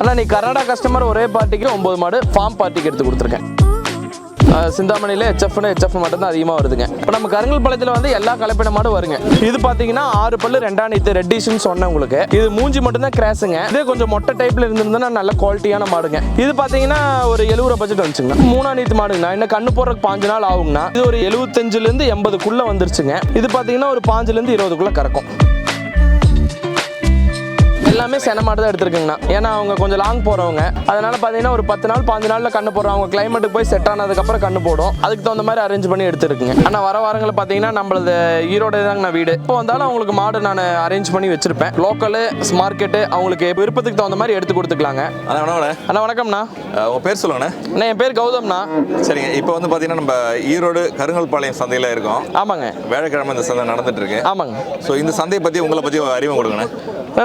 அண்ணா நீ கர்நாடகா கஸ்டமர் ஒரே பார்ட்டிக்கு ஒம்பது மாடு ஃபார்ம் பார்ட்டிக்கு எடுத்து கொடுத்துருக்கேன். சிந்தாமணியில் ஹெச்எஃப்னு ஹெச்எஃப் மட்டும்தான் அதிகமாக வருதுங்க. இப்போ நம்ம கருங்கல் பழத்தில் வந்து எல்லா கலப்பின மாடும் வருங்க. இது பார்த்தீங்கன்னா ஆறு பல்லு ரெண்டாம் நீத்து ரெட்டிஷன் சொன்னேன் உங்களுக்கு. இது மூஞ்சி மட்டும்தான் கிராஸுங்க இதே கொஞ்சம் மொட்டை டைப்பில் இருந்திருந்தா நல்ல குவாலிட்டியான மாடுங்க. இது பார்த்தீங்கன்னா ஒரு எழுபது ரூபா பட்ஜெட் வந்துச்சுங்க மூணாம் நீத்து மாடுங்கண்ணா. இன்னும் கண்ணு போடுறதுக்கு பாஞ்சு நாள் ஆகுங்கண்ணா. இது ஒரு எழுபத்தஞ்சுலேருந்து எண்பதுக்குள்ளே வந்துருச்சுங்க. இது பார்த்தீங்கன்னா ஒரு பாஞ்சுலேருந்து இருபதுக்குள்ளே கறக்கும். எல்லாமே சென மாடு தான் எடுத்திருக்குங்கண்ணா. ஏன்னா அவங்க கொஞ்சம் லாங் போகிறவங்க அதனால பார்த்தீங்கன்னா ஒரு பத்து நாள் பாஞ்சு நாளில் கண்ணு போடுறோம். அவங்க கிளைமேட்டுக்கு போய் செட் ஆனதுக்கப்புறம் கண்ணு போடும். அதுக்கு தகுந்த மாதிரி அரேஞ்ச் பண்ணி எடுத்துருக்குங்க. ஆனால் வர வாரங்களில் பார்த்தீங்கன்னா நம்மளது ஈரோடு தாங்கண்ணா வீடு. இப்போ வந்தாலும் அவங்களுக்கு மாடு நான் அரேஞ்ச் பண்ணி வச்சிருப்பேன். லோக்கலு மார்க்கெட்டு அவங்களுக்கு விருப்பத்துக்கு தகுந்த மாதிரி எடுத்து கொடுத்துக்கலாங்க. அண்ணா அண்ணா வணக்கம்ண்ணா. அஹ் உங்க பேர் சொல்லுங்கண்ணே. அண்ணா என் பேர் கௌதம்ண்ணா. சரிங்க. இப்போ வந்து பார்த்தீங்கன்னா நம்ம ஈரோடு கருங்கல்பாளையம் சந்தையில் இருக்கோம். ஆமாங்க. வேலைக்கிழமை இந்த சந்தை நடந்துட்டு இருக்கு. ஆமாங்க. ஸோ இந்த சந்தையை பற்றி உங்களை பற்றி அறிமுகம் கொடுங்கண்ணே.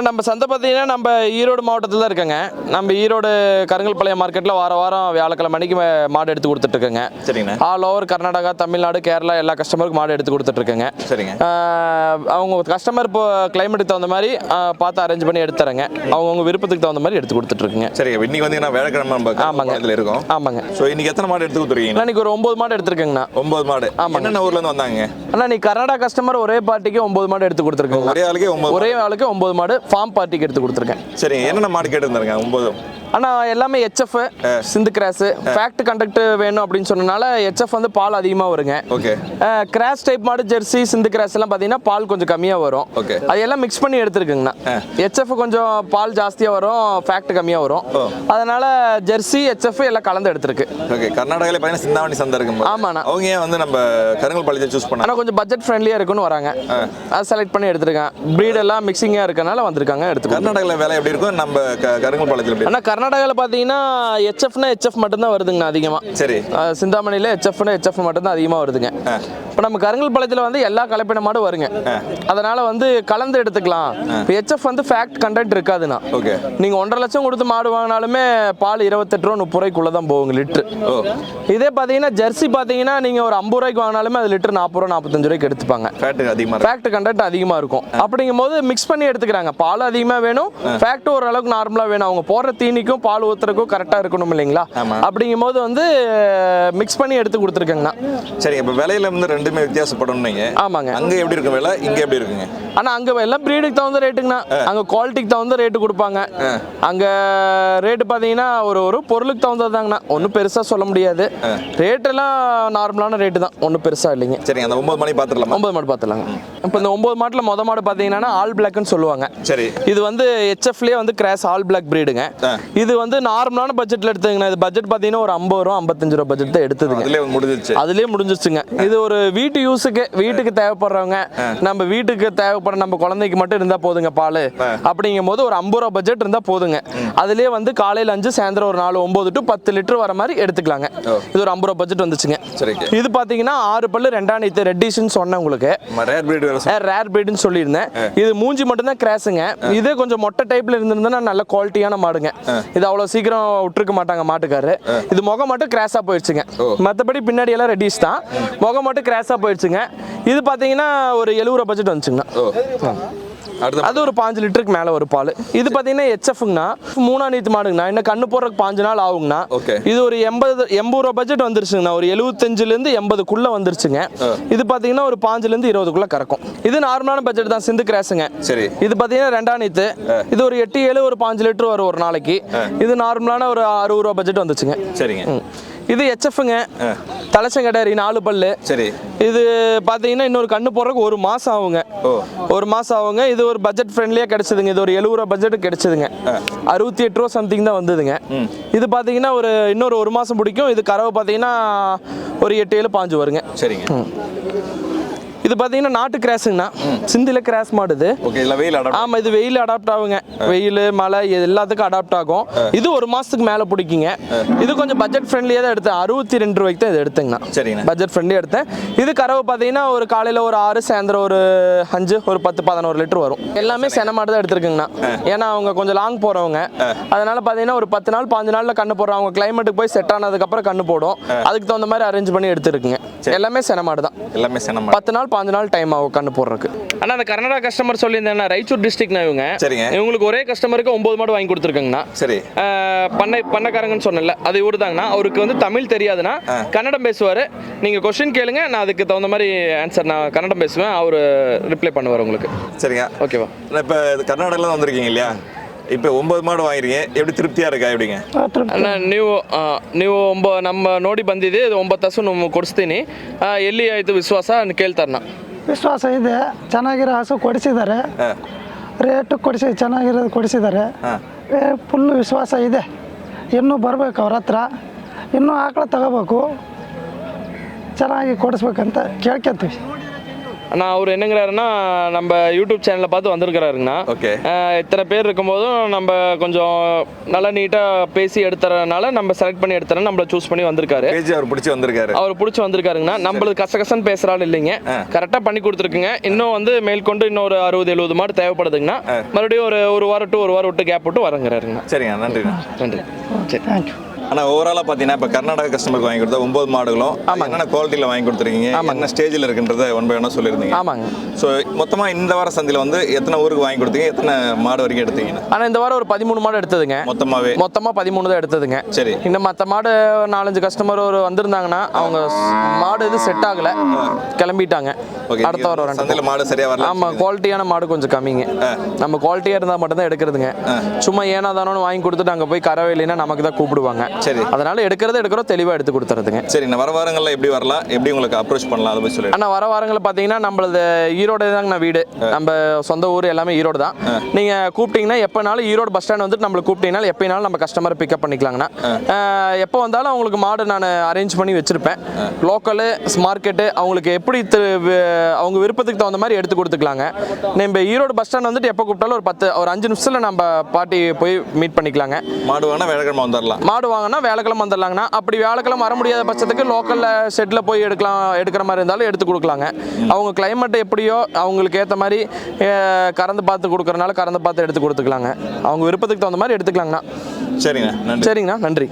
நம்ம சந்தை பார்த்தீங்கன்னா நம்ம ஈரோடு மாவட்டத்தில் தான் இருக்கேங்க. நம்ம ஈரோடு கருங்கல்பாளையம் மார்க்கெட்டில் வார வாரம் வியாழக்கிழமை மணிக்கு மாடு எடுத்து கொடுத்துட்ருக்கேங்க. சரிங்கண்ணே ஆல் ஓவர் கர்நாடகா தமிழ்நாடு கேரளா எல்லா கஸ்டமருக்கும் மாடு எடுத்து கொடுத்துட்ருக்கேங்க. சரிங்க. அவங்க கஸ்டமர் இப்போ கிளைமேட்டுக்கு தகுந்த மாதிரி பார்த்து அரேஞ்ச் பண்ணி எடுத்துறேங்க அவங்கவுங்க விருப்பத்துக்கு தகுந்த மாதிரி எடுத்து கொடுத்துட்ருக்குங்க. சரிங்க. இன்னைக்கு வந்து என்ன வேலைக்கிழமை நம்ம கருங்கல்பாளையத்தில் இருக்கோம். ஆமாங்க. ஸோ இன்னைக்கு எத்தனை மாடு எடுத்து கொடுத்துருக்கீங்க? இன்னைக்கு ஒரு ஒம்பது மாடு எடுத்துருக்கேங்கண்ணா. ஒன்பது மாடு. என்னென்ன ஊர்ல இருந்து வந்தாங்க? அண்ணா நீ கர்நாடகா கஸ்டமர் ஒரே பார்ட்டிக்கு ஒம்பது மாடு எடுத்து கொடுத்துருக்கேங்க. ஒரே ஆளுக்கே ஒரே ஆளுக்கு ஒம்பது மாடு ஃபார்ம் பார்ட்டிக்கு எடுத்து கொடுத்துருக்கேன். சரிங்க என்னென்ன மாடு கேட்டுருந்தாருங்க ஒம்பது அண்ணா எல்லாமே HF Sindhu cross fat content வேணும் அப்படின்னு சொன்னனால ஹெச்எஃப் வந்து பால் அதிகமாக வருங்க. ஓகே. கிராஸ் டைப் மாடு ஜெர்சி சிந்து கிராஸ் எல்லாம் பார்த்தீங்கன்னா பால் கொஞ்சம் கம்மியாக வரும். Okay. அது எல்லாம் மிக்ஸ் பண்ணி எடுத்துருக்குங்கண்ணா. ஹெச்எஃப் கொஞ்சம் பால் ஜாஸ்தியாக வரும் ஃபேக்ட் கம்மியாக வரும். அதனால ஜெர்சி ஹெச்எஃப் எல்லாம் கலந்து எடுத்துருக்கு. ஓகே கர்நாடகாவில் பார்த்தீங்கன்னா சிந்தாமணி சந்தை இருக்கும் ஆமாண்ணா. அவங்க ஏன் வந்து நம்ம கருங்கல்பாளையத்தை சூஸ் பண்ணாங்க ஆனால் கொஞ்சம் பட்ஜெட் ஃப்ரெண்ட்லியாக இருக்குன்னு வராங்க. அது செலக்ட் பண்ணி எடுத்துருக்கேன். ப்ரீட் எல்லாம் மிக்சிங்காக இருக்கனால வந்திருக்காங்க எடுத்துக்கோங்க. கர்நாடகாவில் விலை எப்படி இருக்கும்? நம்ம க- கருங்கல்பாளையத்தில் எப்படி ஆனால் கர்நாடகாவில் பார்த்தீங்கன்னா ஹெச்எஃப்னா ஹெச்எஃப் மட்டும்தான் வருதுங்கண்ணா அதிகமாக சரி. சிந்தாமணியில் ஹெச்எஃப்னு ஹெச்எஃப் மட்டும்தான் அதிகமாக வருதுங்க. இப்போ நம்ம கருங்கல் பாளையத்தில் வந்து எல்லா கலப்பின மாடும் வருங்க. அதனால வந்து கலந்து எடுத்துக்கலாம். இப்போ ஹெச்எஃப் வந்து ஃபேக்ட் கண்டென்ட் இருக்காதுண்ணா. ஓகே. நீங்கள் ஒன்றரை லட்சம் கொடுத்து மாடு வாங்கினாலுமே பால் இருபத்தெட்டு ரூபா முப்பது ரூபாய்க்குள்ளே தான் போகுங்க லிட்ரு ஓ. இதே பார்த்தீங்கன்னா ஜெர்சி பார்த்தீங்கன்னா நீங்கள் ஒரு ஐம்பது ரூபாய்க்கு வாங்கினாலுமே அது லிட்டர் நாற்பது ரூபா நாற்பத்தஞ்சு ரூபாய்க்கு எடுத்துப்பாங்க. ஃபேக்ட் கண்டென்ட் அதிகமாக இருக்கும். அப்படிங்கும்போது மிக்ஸ் பண்ணி எடுத்துக்கிறாங்க. பால் அதிகமாக வேணும். ஃபேக்ட் ஓரளவுக்கு நார்மலாக வேணும். அவங்க போடுற தீனிக்கும் பால் ஊற்றுறதுக்கும் கரெக்டாக இருக்கணும் இல்லைங்களா? ஆமா. அப்படிங்கும்போது வந்து மிக்ஸ் பண்ணி எடுத்து கொடுத்துருக்கேங்கண்ணா. சரி இப்போ விலையில வந்து ரெண்டுமே வித்தியாசப்படும் ஆமாங்க. அங்க எப்படி இருக்கும் விலை? இங்க எப்படி இருக்குங்க? ஆனால் அங்கே எல்லாம் ப்ரீடுக்கு தகுந்த ரேட்டுங்கண்ணா அங்கே குவாலிட்டிக்கு தகுந்த ரேட்டு கொடுப்பாங்க. அங்கே ரேட்டு பார்த்தீங்கன்னா ஒரு ஒரு பொருளுக்கு தகுந்ததாங்கண்ணா. ஒன்றும் பெருசாக சொல்ல முடியாது. ரேட்டெல்லாம் நார்மலான ரேட்டு தான். ஒன்றும் பெருசாக இல்லைங்க. சரிங்க அந்த ஒன்பது மணி பார்த்துடலாமா ஒன்பது மாடு பார்த்துலாங்க இப்போ இந்த ஒன்பது மாட்டில் மொத மாடு பார்த்தீங்கன்னா ஆல் பிளாக்னு சொல்லுவாங்க. சரி. இது வந்து ஹெச்எஃப்லேயே வந்து கிராஸ் ஆல் பிளாக் பிரீடுங்க. இது வந்து நார்மலான பட்ஜெட்டில் எடுத்துங்கண்ணா இது பட்ஜெட் பார்த்தீங்கன்னா ஒரு ஐம்பது ரூபா ஐம்பத்தஞ்சு ரூபா பட்ஜெட் தான் எடுத்ததுங்க. அதுலயே முடிஞ்சிருச்சு. அதுலயே முடிஞ்சிருச்சுங்க. இது ஒரு வீட்டு யூஸுக்கு வீட்டுக்கு தேவைப்படுறவங்க நம்ம வீட்டுக்கு தேவைப்படுற நம்ம குழந்தைக்கு மட்டும் இருந்தா போதுங்க பால். அப்படிங்கும் போது ஒரு ஐம்பது ரூபா பட்ஜெட் இருந்தா போதுங்க. அதுலயே வந்து காலையில அஞ்சு சாயந்தரம் ஒரு நாலு ஒன்பது டு பத்து லிட்டர் வர மாதிரி எடுத்துக்கலாங்க. இது ஒரு ஐம்பது ரூபா பட்ஜெட் வந்துச்சுங்க. இது பாத்தீங்கன்னா ஆறு பல்லு ரெண்டாம் நீத்து ரெட்டிஷ்னு சொன்னேன் உங்களுக்கு. ரேர் பிரீடுன்னு சொல்லியிருந்தேன். இது மூஞ்சி மட்டும் தான் கிராஸுங்க இதே கொஞ்சம் மொட்டை டைப்ல இருந்திருந்தா நல்ல குவாலிட்டியான மாடுங்க. இது அவ்வளவு சீக்கிரம் விட்டுருக்க மாட்டாங்க மாட்டுக்காரரு இது முகம் மட்டும் கிராஸா போயிடுச்சுங்க. மற்றபடி பின்னாடி எல்லாம் ரெடிஸ் தான். முகம் மட்டும் கிராஸா போயிடுச்சுங்க. இது பாத்தீங்கன்னா ஒரு எழுபது ரூபா பட்ஜெட் வந்துச்சுங்கண்ணா அது ஒரு பாஞ்சு லிட்டருக்கு மேலே ஒரு பால். இது பார்த்தீங்கன்னா ஹெச்எஃப்ங்கண்ணா மூணா நீத்து மாடுங்கண்ணா. இன்னும் கண்ணு போடுறதுக்கு பாஞ்சு நாள் ஆகுங்கண்ணா. Okay. இது ஒரு எண்பது எண்பது ரூபா பட்ஜெட் வந்துருச்சுங்கண்ணா. ஒரு எழுபத்தஞ்சிலேருந்து எண்பதுக்குள்ளே வந்துருச்சுங்க. இது பார்த்தீங்கன்னா ஒரு பாஞ்சுலேருந்து இருபதுக்குள்ளே கறக்கும். இது நார்மலான பட்ஜெட் தான். சிந்து கிராஸுங்க. சரி. இது பார்த்தீங்கன்னா ரெண்டாம் நீத்து. இது ஒரு எட்டு ஏழு ஒரு பாஞ்சு லிட்டர் வரும் ஒரு நாளைக்கு. இது நார்மலான ஒரு அறுபது ரூபா பட்ஜெட் வந்துச்சுங்க. சரிங்க. இது ஹெச்எஃப்ங்க தலைச்சங்கடாரி நாலு பல்லு. சரி. இது பார்த்தீங்கன்னா இன்னொரு கண்ணு போடுறதுக்கு ஒரு மாதம் ஆகுங்க. ஒரு மாதம் ஆகுங்க. இது ஒரு பட்ஜெட் ஃப்ரெண்ட்லியாக கிடைச்சதுங்க. இது ஒரு எழுபது ரூபா பட்ஜெட் கிடைச்சதுங்க அறுபத்தி எட்டு ரூபா சம்திங் தான் வந்ததுங்க. இது பார்த்தீங்கன்னா ஒரு இன்னொரு ஒரு மாதம் பிடிக்கும். இது கறவை பார்த்தீங்கன்னா ஒரு எட்டு ஏழு பாஞ்சு வருங்க. சரிங்க. இது பார்த்தீங்கன்னா நாட்டு கிராஸுங்கண்ணா சிந்தில கிராஸ் மாடுது ஓகே இல்லை வெயில் அடாப்ட் ஆமா இது வெயில் அடாப்ட் ஆகுங்க. வெயில் மழை இது எல்லாத்துக்கும் அடாப்ட் ஆகும். இது ஒரு மாசத்துக்கு மேல பிடிக்குங்க. இது கொஞ்சம் பட்ஜெட் ஃப்ரெண்ட்லியாக தான் எடுத்தேன். அறுபத்தி ரெண்டு ரூபாய்க்கு தான் இது எடுத்தேங்கண்ணா. சரிங்கண்ணா. பட்ஜெட் ஃப்ரெண்ட்லியாக எடுத்தேன். இது கறவை பார்த்தீங்கன்னா ஒரு காலையில் ஒரு ஆறு சாயந்தரம் ஒரு அஞ்சு ஒரு பத்து பதினோரு லிட்டர் வரும். எல்லாமே சென மாடு தான் எடுத்துருக்குங்கண்ணா ஏன்னா அவங்க கொஞ்சம் லாங் போகிறவங்க அதனால பார்த்தீங்கன்னா ஒரு பத்து நாள் பாஞ்சு நாளில் கண்ணு போடுறோம். அவங்க கிளைமேட்டுக்கு போய் செட் ஆனதுக்கப்புறம் கண்ணு போடும். அதுக்கு தகுந்த மாதிரி அரேஞ்ச் பண்ணி எடுத்துருக்குங்க. எல்லாமே சென மாடு தான். எல்லாமே சென மாடு. பத்து நாள் பாஞ்சு நாள் டைம் ஆகும் கண்ணு போடுறதுக்கு. அண்ணா அந்த கர்நாடகா கஸ்டமர் சொல்லியிருந்தேன் ராய்ச்சூர் டிஸ்ட்ரிக்ட்னா இவங்க. சரிங்க. இவங்களுக்கு ஒரே கஸ்டமருக்கு ஒன்பது மாடு வாங்கி கொடுத்துருக்கங்கண்ணா. சரி. பண்ணை பண்ணக்காரங்கன்னு சொன்னல அது இவரு தாங்கண்ணா அவருக்கு வந்து தமிழ் தெரியாதுன்னா கன்னடம் பேசுவார். நீங்கள் கொஸ்டின் கேளுங்க நான் அதுக்கு தகுந்த மாதிரி ஆன்சர் நான் கன்னடம் பேசுவேன். அவர் ரிப்ளை பண்ணுவார் உங்களுக்கு. சரிங்க. ஓகேவா இப்போ கர்நாடகால தான் வந்திருக்கீங்க இல்லையா? இப்போ ஒன்பது மாடு வாங்கிருக்கீங்க எப்படி திருப்தியா இருக்கா எப்படிங்க ಅಣ್ಣ ನೀವು ಆ, ನೀವು ಒಂಬ ನಮ್ಮ ನೋಡಿ ಬಂದಿದೆ ಇದು ಒಂಬತ್ತು ಹಸು ನಾವು ಕೊಡಿಸ್ತೀನಿ ಆ, ಎಲ್ಲಿ ಆಯಿತು ವಿಶ್ವಾಸ ಅಂತ ಕೇಳ್ತಾರಣ್ಣ ವಿಶ್ವಾಸ ಇದೆ ಚೆನ್ನಾಗಿರೋ ಹಸು ಕೊಡಿಸಿದ್ದಾರೆ ರೇಟು ಕೊಡಿಸಿ ಚೆನ್ನಾಗಿರೋದು ಕೊಡಿಸಿದ್ದಾರೆ ಫುಲ್ಲು ವಿಶ್ವಾಸ ಇದೆ ಇನ್ನೂ ಬರಬೇಕು ಅವ್ರ ಹತ್ರ ಇನ್ನೂ ಆಕಳ ತಗೋಬೇಕು ಚೆನ್ನಾಗಿ ಕೊಡಿಸ್ಬೇಕಂತ ಕೇಳ್ಕೊತೀವಿ நான் அவர் என்னங்கிறாருன்னா நம்ம யூடியூப் சேனலில் பார்த்து வந்திருக்கிறாருங்கண்ணா. ஓகே. இத்தனை பேர் இருக்கும்போதும் நம்ம கொஞ்சம் நல்லா நீட்டாக பேசி எடுத்துறதுனால நம்ம செலக்ட் பண்ணி எடுத்துறோம் நம்மளை சூஸ் பண்ணி வந்திருக்காரு. அவர் பிடிச்சி வந்திருக்காரு. அவர் பிடிச்சி வந்திருக்காருங்கண்ணா. நம்மளுக்கு கசகசன்னு பேசுகிறாலும் இல்லைங்க. கரெக்டாக பண்ணி கொடுத்துருக்குங்க. இன்னும் வந்து மேற்கொண்டு இன்னும் ஒரு அறுபது எழுபது மாடு தேவைப்படுதுங்கண்ணா. மறுபடியும் ஒரு ஒரு வாரம் டூ ஒரு வாரம் விட்டு கேப் விட்டு வரங்கிறாருங்கண்ணா. சரிங்க நன்றிண்ணா. நன்றி. சரி. தேங்க்யூ ஆனால் ஓவராலாக பார்த்தீங்கன்னா இப்போ கர்நாடகா கஸ்டமருக்கு வாங்கி கொடுத்தா ஒன்பது மாடுகளும் என்னென்ன குவாலிட்டியில் வாங்கி கொடுத்துருக்கீங்க என்ன ஸ்டேஜில் இருக்குன்றத ஒன் பை ஒன்னாக சொல்லியிருந்தீங்க. ஆமாங்க. ஸோ மொத்தமாக இந்த வார சந்தையில் வந்து எத்தனை ஊருக்கு வாங்கி கொடுத்தீங்க எத்தனை மாடு வரைக்கும் எடுத்தீங்கண்ணா ஆனால் இந்த வாரம் ஒரு பதிமூணு மாடு எடுத்ததுங்க. மொத்தமாகவே மொத்தமாக பதிமூணு தான் எடுத்ததுங்க. சரி. இன்னும் மற்ற மாடு நாலஞ்சு கஸ்டமர் ஒரு வந்திருந்தாங்கன்னா அவங்க மாடு இது செட் ஆகல. கிளம்பிட்டாங்க. ஓகே அடுத்த வாரம் வரேன் சந்தையில் மாடு சரியாக வரல ஆமாம் குவாலிட்டியான மாடு கொஞ்சம் கம்மிங்க. நம்ம குவாலிட்டியாக இருந்தால் மட்டும்தான் எடுக்கிறதுங்க. சும்மா ஏனா தானோன்னு வாங்கி கொடுத்துட்டு அங்கே போய் கரவை இல்லைன்னா நமக்கு தான் கூப்பிடுவாங்க. சரி. அதனால எடுக்கிறது எடுக்கிறோம் தெளிவாக எடுத்து கொடுத்துறதுங்க. சரி இந்த வர வாரங்களில் எப்படி வரலாம்? எப்படி உங்களுக்கு அப்ரோச் பண்ணலாம்? அதை சொல்லிடுங்க அண்ணா வர வாரங்களில் பார்த்தீங்கன்னா நம்மளது ஈரோடு தாங்கண்ணா வீடு. நம்ம சொந்த ஊர் எல்லாமே ஈரோடு தான். நீங்கள் கூப்பிட்டீங்கன்னா எப்போனாலும் ஈரோடு பஸ் ஸ்டாண்ட் வந்துட்டு நம்மளுக்கு கூப்பிட்டீங்கன்னா எப்போனாலும் நம்ம கஸ்டமரை பிக்கப் பண்ணிக்கலாங்கண்ணா. எப்போ வந்தாலும் அவங்களுக்கு மாடு நான் அரேஞ்ச் பண்ணி வச்சுருப்பேன். லோக்கலு மார்க்கெட்டு அவங்களுக்கு எப்படி அவங்க விருப்பத்துக்கு தகுந்த மாதிரி எடுத்து கொடுத்துக்கலாங்க. நம்ம ஈரோடு பஸ் ஸ்டாண்ட் வந்துட்டு எப்போ கூப்பிட்டாலும் ஒரு பத்து ஒரு அஞ்சு நிமிஷத்தில் நம்ம பாட்டி போய் மீட் பண்ணிக்கலாங்க. மாடு வேணால் வேலைக்கிழமை வந்துடலாம் மாடு வாங்கினா வேலைக்கிழமை வந்துடலாங்கண்ணா. அப்படி வேலைக்கிழமை வர முடியாத பட்சத்துக்கு லோக்கலில் ஷெட்டில் போய் எடுக்கலாம் எடுக்கிற மாதிரி இருந்தாலும் எடுத்து கொடுக்கலாங்க. அவங்க climate எப்படியோ அவங்களுக்கு ஏற்ற மாதிரி கறந்து பார்த்து கொடுக்குறனால கறந்து பார்த்து எடுத்து கொடுத்துக்கலாங்க. அவங்க விருப்பத்துக்கு தகுந்த மாதிரி எடுத்துக்கலாங்கண்ணா. சரிங்க நன்றி. சரிங்கண்ணா நன்றி.